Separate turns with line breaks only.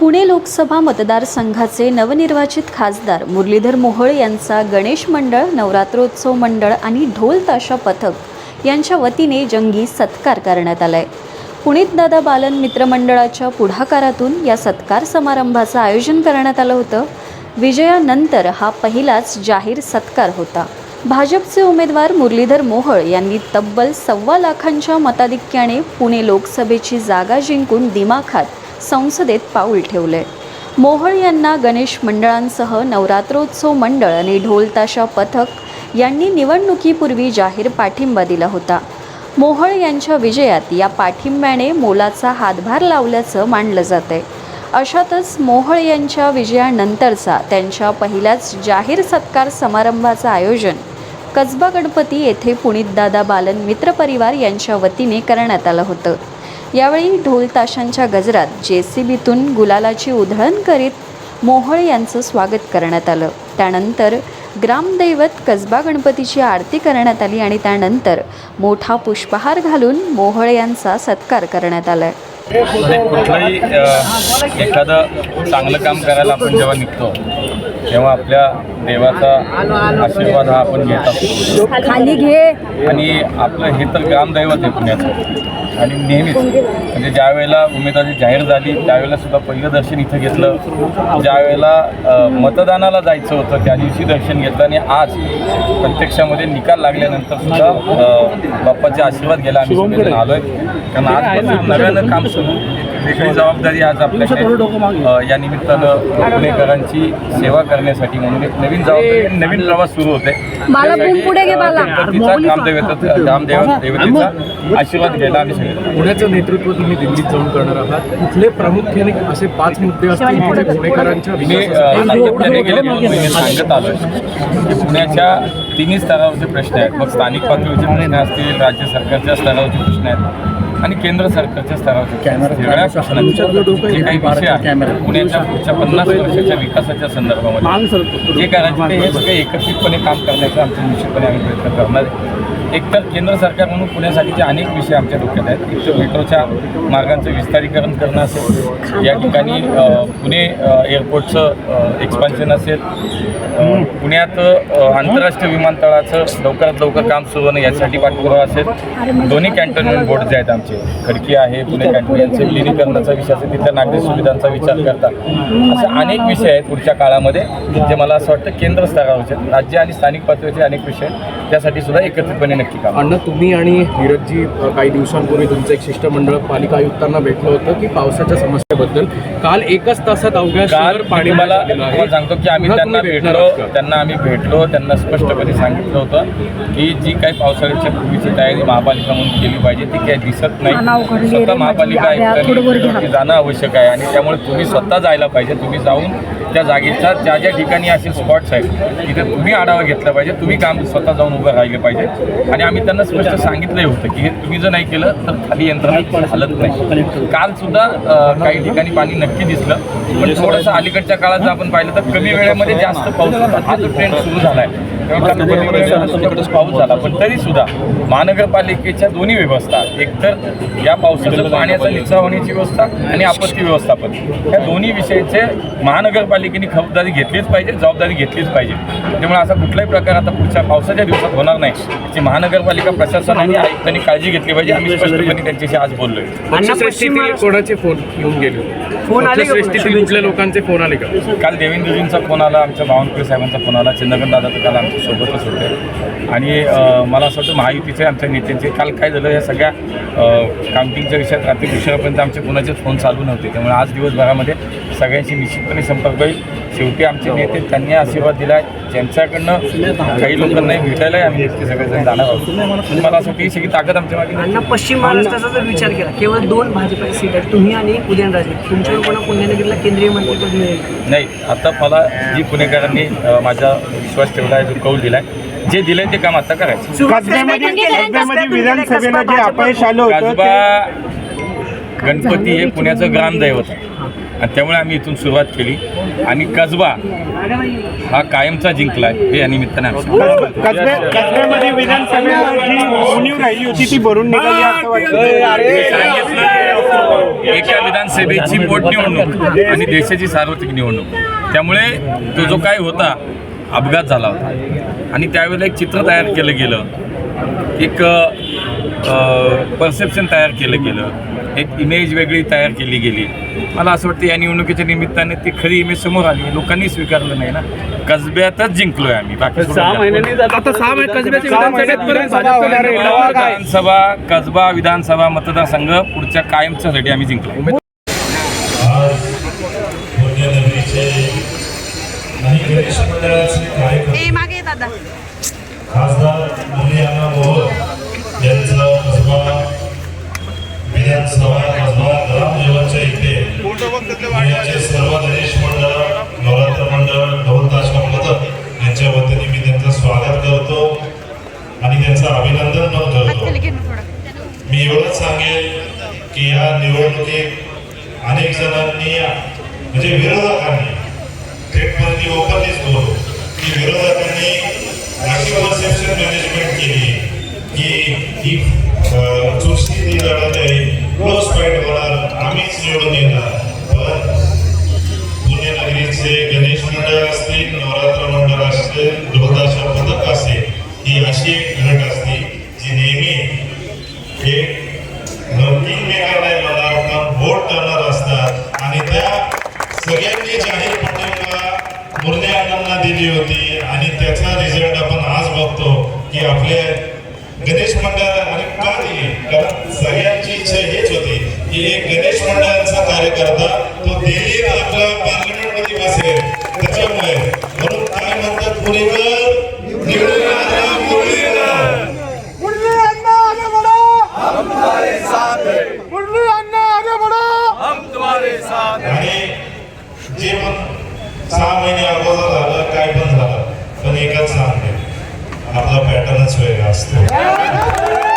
पुणे लोकसभा मतदारसंघाचे नवनिर्वाचित खासदार मुरलीधर मोहोळ यांचा गणेश मंडळ नवरात्रोत्सव मंडळ आणि ढोल ताशा पथक यांच्या वतीने जंगी सत्कार करण्यात आलाय. पुणित दादा बालन मित्रमंडळाच्या पुढाकारातून या सत्कार समारंभाचं आयोजन करण्यात आलं होतं. विजयानंतर हा पहिलाच जाहीर सत्कार होता. भाजपचे उमेदवार मुरलीधर मोहोळ यांनी तब्बल सव्वा लाखांच्या मताधिक्याने पुणे लोकसभेची जागा जिंकून दिमाखात संसदेत पाऊल ठेवले. मोहोळ यांना गणेश मंडळांसह नवरात्रोत्सव मंडळ आणि ढोलताशा पथक यांनी निवडणुकीपूर्वी जाहीर पाठिंबा दिला होता. मोहोळ यांच्या विजयात या पाठिंब्याने मोलाचा हातभार लावल्याचं मानलं जातंय. अशातच मोहोळ यांच्या विजयानंतरचा त्यांच्या पहिल्याच जाहीर सत्कार समारंभाचं आयोजन कसबा गणपती येथे पुणितदादा बालन मित्रपरिवार यांच्या वतीने करण्यात आलं होतं. यावेळी ढोल ताशांच्या गजरात जे सी बीतून गुलालाची उधळण करीत मोहोळ यांचं स्वागत करण्यात आलं. त्यानंतर ग्रामदैवत कसबा गणपतीची आरती करण्यात आली आणि त्यानंतर मोठा पुष्पहार घालून मोहोळ यांचा सत्कार करण्यात आला.
म्हणजे कुठलंही एखादं चांगलं काम करायला आपण जेव्हा निघतो तेव्हा आपल्या देवाचा आशीर्वाद हा आपण घेत असतो.
खाली घे.
आणि आपलं हे तर ग्रामदैवत आहे पुण्याचं. आणि नेहमीच म्हणजे ज्या वेळेला उमेदवारी जाहीर झाली त्यावेळेला सुद्धा पहिलं दर्शन इथं घेतलं. ज्या वेळेला मतदानाला जायचं होतं त्या दिवशी दर्शन घेतलं आणि आज प्रत्यक्षामध्ये निकाल लागल्यानंतर सुद्धा बाप्पाचे आशीर्वाद घ्यायला आम्ही आलो आहे कारण आजपासून नव्यानं काम सुरू. वेगळी जबाबदारी आज आपल्याकडे अ, या निमित्तानं पुणेकरांची सेवा करण्यासाठी म्हणून एक नवीन जबाबदारी नवीन प्रवास सुरू होते. देवतेचा आशीर्वाद घ्यायला आम्ही सगळे.
पुण्याचं नेतृत्व तुम्ही दिल्लीत जाऊन करणार आहात. कुठले प्रामुख्याने असे पाच मुद्दे असतील पुणेकरांच्या
मी गेले सांगत आलो की पुण्याच्या तिन्ही स्तरावरचे प्रश्न आहेत. मग स्थानिक पातळीवरचे प्रश्न असतील राज्य सरकारच्या स्तरावरचे प्रश्न आहेत आणि केंद्र सरकारच्या स्तरावरचे सगळ्या प्रश्नांचे जे काही विषय आहेत पुण्याच्या पुढच्या पन्नास वर्षाच्या विकासाच्या संदर्भामध्ये जे हे सगळे एकत्रितपणे काम करण्याचा आमचं निश्चितपणे आम्ही प्रयत्न करणार आहे. एकतर केंद्र सरकार म्हणून पुण्यासाठीचे अनेक विषय आमच्या डोक्यात आहेत. एक तर मेट्रोच्या मार्गांचं विस्तारीकरण करणं असेल. या ठिकाणी पुणे एअरपोर्टचं एक्सपान्शन असेल. पुण्यात आंतरराष्ट्रीय विमानतळाचं लवकरात लवकर काम सुरू होणं यासाठी पाठपुरावा असेल. दोन्ही कॅन्टोन्मेंट बोर्ड जे आहेत आमचे खडकी आहे पुणे कॅन्टोन यांचे विलिनीकरणाचा विषय असेल तिथल्या नागरिक सुविधांचा विचार करता. असे अनेक विषय आहेत पुढच्या काळामध्ये जे मला असं वाटतं केंद्र स्तरावरचे. राज्य आणि स्थानिक पातळीवरचे अनेक विषय आहेत. त्यासाठी सुद्धा एकत्रितपणे नक्की काम
अण्णा तुम्ही आणि नीरजजी काही दिवसांपूर्वी तुमचं एक शिष्टमंडळ पालिका आयुक्तांना भेटलं होतं की पावसाच्या समस्येबद्दल. काल एकच तासात अवघ्या पाणी
मला सांगतो की आम्ही त्यांना भेटलो? त्यांना आम्ही भेटलो त्यांना स्पष्टपणे सांगितलं होतं की जी काही पावसाळ्याच्या पूर्वीची तयारी महापालिका म्हणून केली पाहिजे ती काही दिसत नाही. स्वतः
माझी
महापालिका
थोडं वर घ्या.
जाणं आवश्यक आहे आणि त्यामुळे तुम्ही स्वतः जायला पाहिजे. तुम्ही जाऊन त्या जागेच्या ज्या ज्या ठिकाणी असे स्पॉट्स आहेत तिथे तुम्ही आढावा घेतला पाहिजे. तुम्ही काम स्वतः जाऊन उभं राहिले पाहिजे. आणि आम्ही त्यांना स्पष्ट सांगितलंही होतं की हे तुम्ही जर नाही केलं तर खाली यंत्रणा हलत नाही. काल सुद्धा काही ठिकाणी पाणी नक्की दिसलं. पण थोडंसं अलीकडच्या काळात जर आपण पाहिलं तर कमी वेळेमध्ये जास्त पाऊस हा जो ट्रेंड सुरू झाला आहे पाऊस झाला पण तरी सुद्धा महानगरपालिकेच्या दोन्ही व्यवस्था एकतर या पावसाचं पाण्याचा निचरा होण्याची व्यवस्था आणि आपत्ती व्यवस्थापन या दोन्ही विषयाचे महानगरपालिकेने खबरदारी घेतलीच पाहिजे जबाबदारी घेतलीच पाहिजे. त्यामुळे असा कुठलाही प्रकार आता पुढच्या पावसाच्या दिवसात होणार नाही. याची महानगरपालिका प्रशासनाने आयुक्तांनी काळजी घेतली पाहिजे. आम्ही स्पष्टपणे त्यांच्याशी आज बोललोय.
कोणाचे फोन येऊन गेले?
फोन आले
कुठल्या लोकांचे फोन आले का?
काल देवेंद्रजींचा फोन आला आमच्या बावनकुळे साहेबांचा फोन आला चंद्रकांत दादा तर काल आमच्या सोबतच होते. आणि मला असं वाटतं महायुतीचे आमच्या नेत्यांचे काल काय झालं या सगळ्या काउंटिंगच्या विषयात रात्री उशिरापर्यंत आमचे कोणाचेच फोन चालू नव्हते. त्यामुळे आज दिवसभरामध्ये सगळ्यांशी निश्चितपणे संपर्क होईल. शेवटी आमचे नेते त्यांनी आशीर्वाद दिला आहे ज्यांच्याकडनं काही लोकांनाही भेटायलाही आम्ही नक्की सगळेजण जाणार आहोत. मला असं वाटतं ही सगळी ताकद आमच्या मागे
पश्चिम महाराष्ट्राचा जर विचार केला केवळ दोन भाजपाची सीट आहेत तुम्ही आणि उदयनराजे. तुमच्या पुण्यनगरीला केंद्रीय मंत्रिपद मिळेल?
नाही आता मला जी पुणेकरांनी अ, माझा विश्वास ठेवला आहे जो कौल दिला आहे जे दिलंय ते काम आता करायचं.
कसब्यामध्ये कसब्यामध्ये विधानसभेला जे अपयश आलं होतं
कसबा
ते
गणपती हे पुण्याचं ग्रामदैवत. आहे आणि त्यामुळे आम्ही इथून सुरुवात केली. आणि कसबा हा कायमचा जिंकला आहे हे या निमित्ताने आम्ही सांगतो.
कसब्या कसब्यामध्ये विधानसभेला जी उणीव राहिली होती ती भरून निघाली असं वाटतं.
मी सांगितलं एका विधानसभेची पोटनिवडणूक आणि देशाची सार्वत्रिक निवडणूक. त्यामुळे तो जो काय होता अपघात झाला होता. आणि त्यावेळेला एक चित्र तयार केलं गेलं. एक परसेप्शन तयार केलं गेलं. एक इमेज वेगळी तयार केली गेली. मला असं वाटतं या निवडणुकीच्या निमित्ताने ती खरी इमेज समोर आली. लोकांनी स्वीकारलं नाही ना. कसब्यातच जिंकलोय आम्ही?
विधानसभा
कसबा विधानसभा मतदारसंघ पुढच्या कायमच्यासाठी आम्ही जिंकलो
आज पुण्यनगरीचे आणि गणेश मंडळाचे कार्यकर्ते. खासदार मुरलीयाना मोहोळ यांचा कसबा विधानसभा कसबा ग्रामदेवाच्या इथे. सर्व गणेश मंडळ नवरात्र मंडळ ढोलताशा मदत यांच्या वतीने मी त्यांचं स्वागत करतो आणि त्यांचं अभिनंदन पण करतो. मी एवढंच सांगेल की या निवडणुकीत अनेक जणांनी म्हणजे विरोधकांनी थेटपणे ओपन दिसतो. की विरोधकांनी अशी परसेप्शन मॅनेजमेंट केली की ही अं, चुरशी लढत आहे क्लोज फाईट होणार आम्हीच निवडून येणार. पण पुण्यनगरीचे गणेश मंडळ असतील नवरात्र मंडळ असतील ढोलताशा पथक असेल ही अशी एक त्याचा रिझल्ट आपण आज बघतो की आपले गणेश मंडळ आणि का कारण सगळ्यांची इच्छा हेच होती की एक गणेश मंडळाचा कार्यकर्ता तो दिल्लीत आपल्या पार्लमेंटमध्ये बसेल. त्याच्यामुळे म्हणून काय म्हणतात पुणेकर निवडून आणा जे पण सहा महिने अगोदर झालं काय पण एकच सांगते आपला पॅटर्नच वेगळा असतो.